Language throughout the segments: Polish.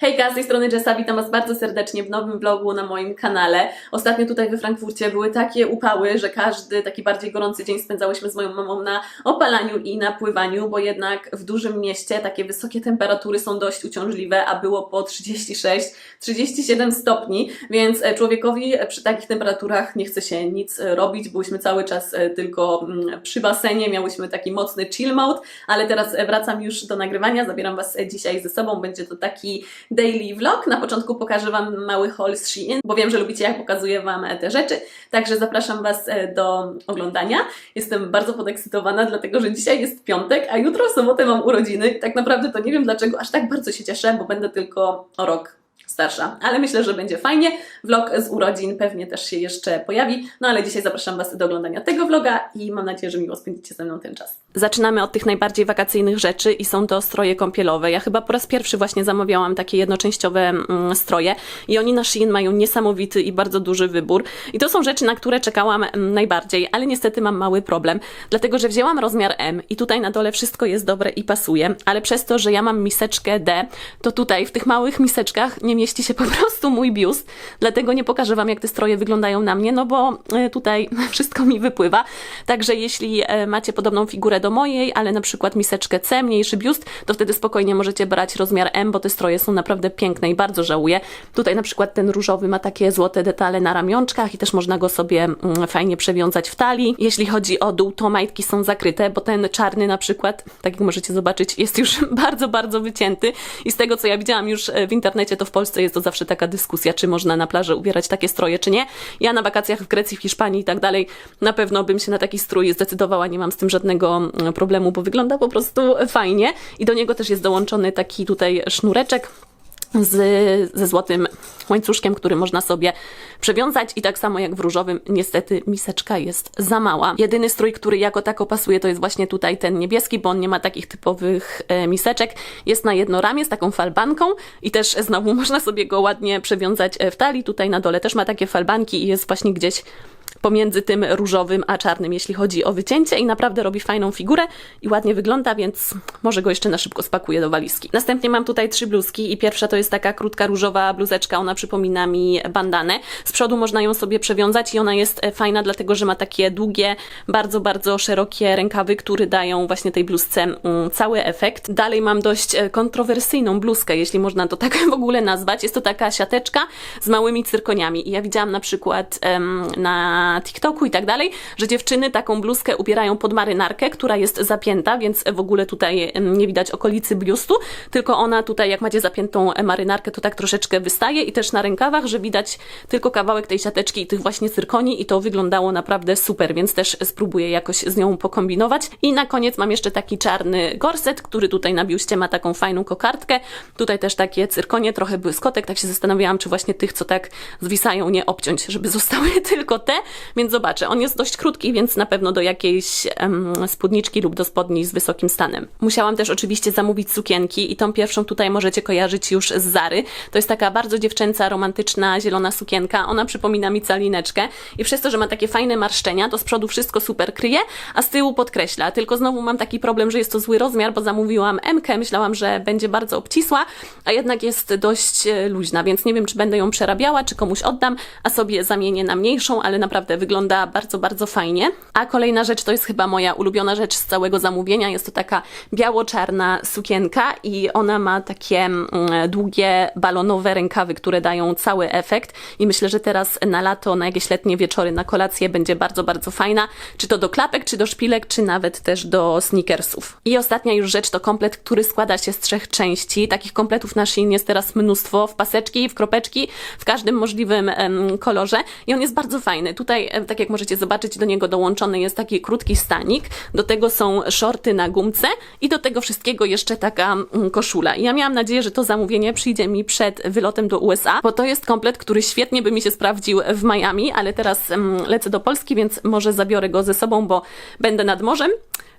Hejka, z tej strony Jessa, witam Was bardzo serdecznie w nowym vlogu na moim kanale. Ostatnio tutaj we Frankfurcie były takie upały, że każdy taki bardziej gorący dzień spędzałyśmy z moją mamą na opalaniu i na pływaniu, bo jednak w dużym mieście takie wysokie temperatury są dość uciążliwe, a było po 36-37 stopni, więc e, człowiekowi przy takich temperaturach nie chce się nic e, robić. Byłyśmy cały czas e, tylko mm, przy basenie, miałyśmy taki mocny chill mode, ale teraz e, wracam już do nagrywania, zabieram Was e, dzisiaj ze sobą, będzie to taki daily vlog. Na początku pokażę Wam mały haul z Shein, bo wiem, że lubicie jak pokazuję Wam e, te rzeczy, także zapraszam Was e, do oglądania. Jestem bardzo podekscytowana, dlatego że dzisiaj jest piątek, a jutro w sobotę mam urodziny. Tak naprawdę to nie wiem dlaczego aż tak bardzo się cieszę, bo będę tylko o rok starsza, ale myślę, że będzie fajnie. Vlog z urodzin pewnie też się jeszcze pojawi, no ale dzisiaj zapraszam Was do oglądania tego vloga i mam nadzieję, że miło spędzicie ze mną ten czas. Zaczynamy od tych najbardziej wakacyjnych rzeczy i są to stroje kąpielowe. Ja chyba po raz pierwszy właśnie zamawiałam takie jednoczęściowe mm, stroje i oni na Shein mają niesamowity i bardzo duży wybór. I to są rzeczy, na które czekałam mm, najbardziej, ale niestety mam mały problem, dlatego że wzięłam rozmiar M i tutaj na dole wszystko jest dobre i pasuje, ale przez to, że ja mam miseczkę D, to tutaj w tych małych miseczkach nie mieści się po prostu mój biust, dlatego nie pokażę Wam, jak te stroje wyglądają na mnie, no bo e, tutaj wszystko mi wypływa. Także jeśli e, macie podobną figurę do mojej, ale na przykład miseczkę C, mniejszy biust, to wtedy spokojnie możecie brać rozmiar M, bo te stroje są naprawdę piękne i bardzo żałuję. Tutaj na przykład ten różowy ma takie złote detale na ramionczkach i też można go sobie mm, fajnie przewiązać w talii. Jeśli chodzi o dół, to majtki są zakryte, bo ten czarny na przykład, tak jak możecie zobaczyć, jest już bardzo, bardzo wycięty i z tego, co ja widziałam już e, w internecie, to w Polsce jest to zawsze taka dyskusja, czy można na plaży ubierać takie stroje, czy nie. Ja na wakacjach w Grecji, w Hiszpanii i tak dalej, na pewno bym się na taki strój zdecydowała, nie mam z tym żadnego problemu, bo wygląda po prostu fajnie i do niego też jest dołączony taki tutaj sznureczek, z, ze złotym łańcuszkiem, który można sobie przewiązać i tak samo jak w różowym, niestety miseczka jest za mała. Jedyny strój, który jako tako pasuje, to jest właśnie tutaj ten niebieski, bo on nie ma takich typowych e, miseczek. Jest na jedno ramię z taką falbanką i też znowu można sobie go ładnie przewiązać e, w talii. Tutaj na dole też ma takie falbanki i jest właśnie gdzieś pomiędzy tym różowym a czarnym, jeśli chodzi o wycięcie i naprawdę robi fajną figurę i ładnie wygląda, więc może go jeszcze na szybko spakuję do walizki. Następnie mam tutaj trzy bluzki i pierwsza to jest taka krótka różowa bluzeczka, ona przypomina mi bandanę. Z przodu można ją sobie przewiązać i ona jest e, fajna, dlatego że ma takie długie, bardzo, bardzo szerokie rękawy, które dają właśnie tej bluzce mm, cały efekt. Dalej mam dość e, kontrowersyjną bluzkę, jeśli można to tak w ogóle nazwać. Jest to taka siateczka z małymi cyrkoniami i ja widziałam na przykład na TikToku i tak dalej, że dziewczyny taką bluzkę ubierają pod marynarkę, która jest zapięta, więc w ogóle tutaj nie widać okolicy biustu, tylko ona tutaj, jak macie zapiętą e, marynarkę, to tak troszeczkę wystaje i też na rękawach, że widać tylko kawałek tej siateczki i tych właśnie cyrkoni i to wyglądało naprawdę super, więc też spróbuję jakoś z nią pokombinować. I na koniec mam jeszcze taki czarny gorset, który tutaj na biuście ma taką fajną kokardkę. Tutaj też takie cyrkonie, trochę błyskotek, tak się zastanawiałam, czy właśnie tych, co tak zwisają, nie obciąć, żeby zostały tylko te, więc zobaczę. On jest dość krótki, więc na pewno do jakiejś em, spódniczki lub do spodni z wysokim stanem. Musiałam też oczywiście zamówić sukienki i tą pierwszą tutaj możecie kojarzyć już z Zary. To jest taka bardzo dziewczęca, romantyczna, zielona sukienka. Ona przypomina mi calineczkę i przez to, że ma takie fajne marszczenia, to z przodu wszystko super kryje, a z tyłu podkreśla. Tylko znowu mam taki problem, że jest to zły rozmiar, bo zamówiłam M, myślałam, że będzie bardzo obcisła, a jednak jest dość e, luźna, więc nie wiem, czy będę ją przerabiała, czy komuś oddam, a sobie zamienię na mniejszą, ale naprawdę wygląda bardzo, bardzo fajnie. A kolejna rzecz to jest chyba moja ulubiona rzecz z całego zamówienia. Jest to taka biało-czarna sukienka i ona ma takie mm, długie, balonowe rękawy, które dają cały efekt. I myślę, że teraz na lato, na jakieś letnie wieczory, na kolację będzie bardzo, bardzo fajna. Czy to do klapek, czy do szpilek, czy nawet też do sneakersów. I ostatnia już rzecz to komplet, który składa się z trzech części. Takich kompletów na Shein jest teraz mnóstwo, w paseczki, w kropeczki, w każdym możliwym em, kolorze. I on jest bardzo fajny. Tutaj, em, tak jak możecie zobaczyć, do niego dołączony jest taki krótki stanik. Do tego są shorty na gumce i do tego wszystkiego jeszcze taka mm, koszula. I ja miałam nadzieję, że to zamówienie przyjdzie mi przed wylotem do USA, bo to jest komplet, który świetnie by mi się sprawdził w Miami, ale teraz em, lecę do Polski, więc może zabiorę go ze sobą, bo będę nad morzem.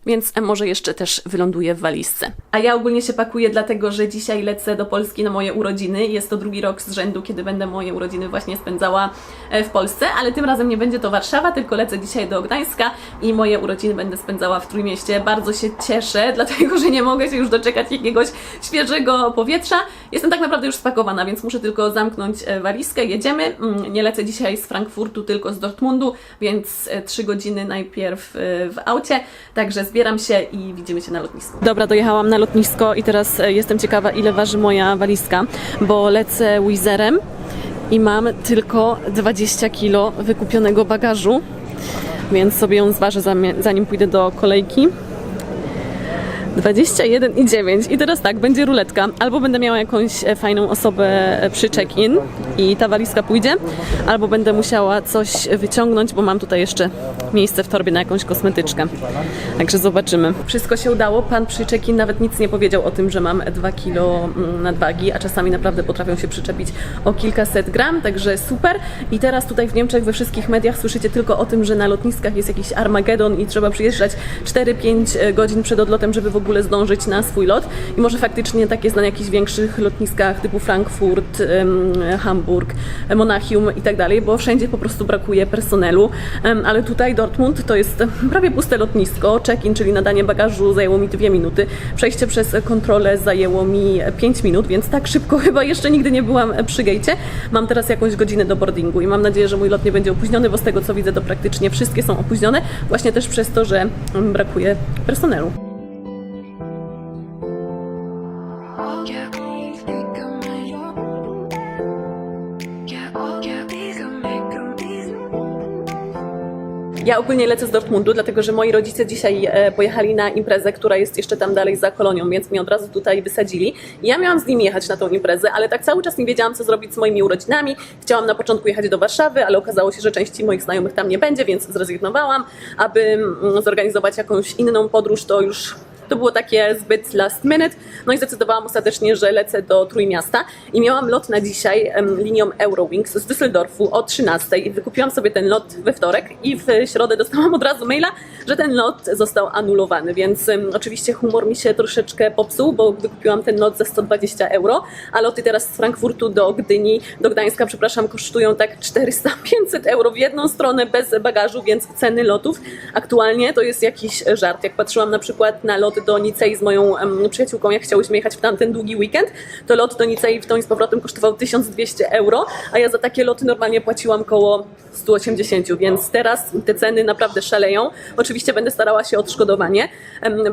Więc e, może jeszcze też wyląduję w walizce. A ja ogólnie się pakuję dlatego, że dzisiaj lecę do Polski na moje urodziny. Jest to drugi rok z rzędu, kiedy będę moje urodziny właśnie spędzała e, w Polsce, ale tym razem nie będzie to Warszawa, tylko lecę dzisiaj do Gdańska i moje urodziny będę spędzała w Trójmieście. Bardzo się cieszę, dlatego że nie mogę się już doczekać jakiegoś świeżego powietrza. Jestem tak naprawdę już spakowana, więc muszę tylko zamknąć e, walizkę. Jedziemy. Mm, Nie lecę dzisiaj z Frankfurtu, tylko z Dortmundu, więc 3 godziny najpierw e, w aucie. Także zbieram się i widzimy się na lotnisku. Dobra, dojechałam na lotnisko i teraz e, jestem ciekawa, ile waży moja walizka, bo lecę Wizerem i mam tylko 20 kg wykupionego bagażu, więc sobie ją zważę zanim pójdę do kolejki. 21,9 i teraz tak, będzie ruletka. Albo będę miała jakąś e, fajną osobę e, przy check-in i ta walizka pójdzie, albo będę musiała coś wyciągnąć, bo mam tutaj jeszcze miejsce w torbie na jakąś kosmetyczkę. Także zobaczymy. Wszystko się udało. Pan przy nawet nic nie powiedział o tym, że mam 2 kg nadwagi, a czasami naprawdę potrafią się przyczepić o kilkaset gram, także super. I teraz tutaj w Niemczech we wszystkich mediach słyszycie tylko o tym, że na lotniskach jest jakiś Armagedon i trzeba przyjeżdżać 4-5 godzin przed odlotem, żeby w ogóle zdążyć na swój lot. I może faktycznie tak jest na jakichś większych lotniskach typu Frankfurt, Hamburg, Monachium i tak dalej, bo wszędzie po prostu brakuje personelu. Ale tutaj Dortmund to jest prawie puste lotnisko. Check-in, czyli nadanie bagażu zajęło mi 2 minuty. Przejście przez kontrolę zajęło mi 5 minut, więc tak szybko chyba jeszcze nigdy nie byłam przy gejcie. Mam teraz jakąś godzinę do boardingu i mam nadzieję, że mój lot nie będzie opóźniony, bo z tego co widzę to praktycznie wszystkie są opóźnione, właśnie też przez to, że brakuje personelu. Ja ogólnie lecę z Dortmundu, dlatego że moi rodzice dzisiaj e, pojechali na imprezę, która jest jeszcze tam dalej za kolonią, więc mnie od razu tutaj wysadzili. Ja miałam z nimi jechać na tą imprezę, ale tak cały czas nie wiedziałam, co zrobić z moimi urodzinami. Chciałam na początku jechać do Warszawy, ale okazało się, że części moich znajomych tam nie będzie, więc zrezygnowałam. Aby mm, zorganizować jakąś inną podróż, to już to było takie zbyt last minute, no i zdecydowałam ostatecznie, że lecę do Trójmiasta. I miałam lot na dzisiaj linią Eurowings z Düsseldorfu o 13 i wykupiłam sobie ten lot we wtorek i w środę dostałam od razu maila, że ten lot został anulowany, więc oczywiście humor mi się troszeczkę popsuł, bo wykupiłam ten lot za 120 euro, a loty teraz z Frankfurtu do Gdyni, do Gdańska, przepraszam, kosztują tak 400-500 euro w jedną stronę bez bagażu, więc ceny lotów aktualnie to jest jakiś żart. Jak patrzyłam na przykład na do Nicei z moją em, przyjaciółką, jak chciałyśmy jechać w tamten długi weekend, to lot do Nicei w tą i z powrotem kosztował 1200 euro, a ja za takie loty normalnie płaciłam koło 180, więc teraz te ceny naprawdę szaleją. Oczywiście będę starała się o odszkodowanie,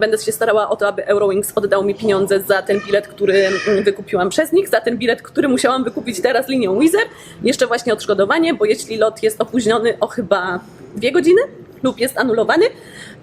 będę się starała o to, aby Eurowings oddał mi pieniądze za ten bilet, który mm, wykupiłam przez nich, za ten bilet, który musiałam wykupić teraz linią Wizz Air. Jeszcze właśnie odszkodowanie, bo jeśli lot jest opóźniony o chyba dwie godziny, lub jest anulowany,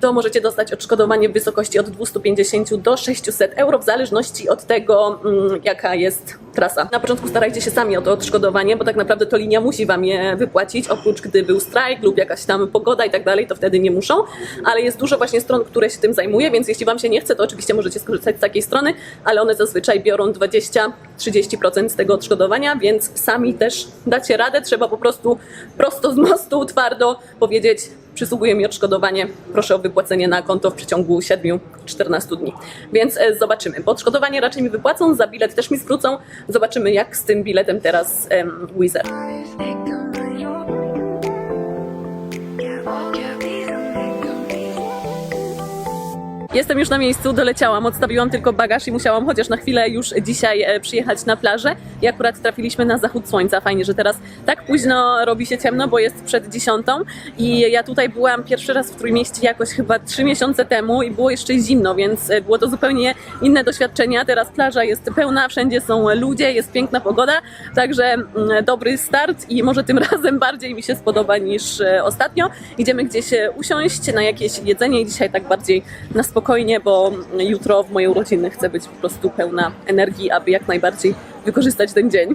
to możecie dostać odszkodowanie w wysokości od 250 do 600 euro, w zależności od tego, mm, jaka jest trasa. Na początku starajcie się sami o to odszkodowanie, bo tak naprawdę to linia musi wam je wypłacić, oprócz gdy był strajk lub jakaś tam pogoda i tak dalej, to wtedy nie muszą, ale jest dużo właśnie stron, które się tym zajmuje, więc jeśli wam się nie chce, to oczywiście możecie skorzystać z takiej strony, ale one zazwyczaj biorą 20-30% z tego odszkodowania, więc sami też dacie radę, trzeba po prostu prosto z mostu, twardo powiedzieć, przysługuje mi odszkodowanie, proszę o wypłacenie na konto w przeciągu 7-14 dni. Więc e, zobaczymy, bo odszkodowanie raczej mi wypłacą, za bilet też mi skrócą. Zobaczymy jak z tym biletem teraz em, Wizz Jestem już na miejscu, doleciałam, odstawiłam tylko bagaż i musiałam chociaż na chwilę już dzisiaj e, przyjechać na plażę i akurat trafiliśmy na zachód słońca. Fajnie, że teraz tak późno robi się ciemno, bo jest przed dziesiątą i ja tutaj byłam pierwszy raz w Trójmieście jakoś chyba trzy miesiące temu i było jeszcze zimno, więc e, było to zupełnie inne doświadczenia. Teraz plaża jest pełna, wszędzie są ludzie, jest piękna pogoda, także mm, dobry start i może tym razem bardziej mi się spodoba niż e, ostatnio. Idziemy gdzieś usiąść na jakieś jedzenie i dzisiaj tak bardziej na spokojnie, bo jutro w moje urodziny chcę być po prostu pełna energii, aby jak najbardziej wykorzystać ten dzień.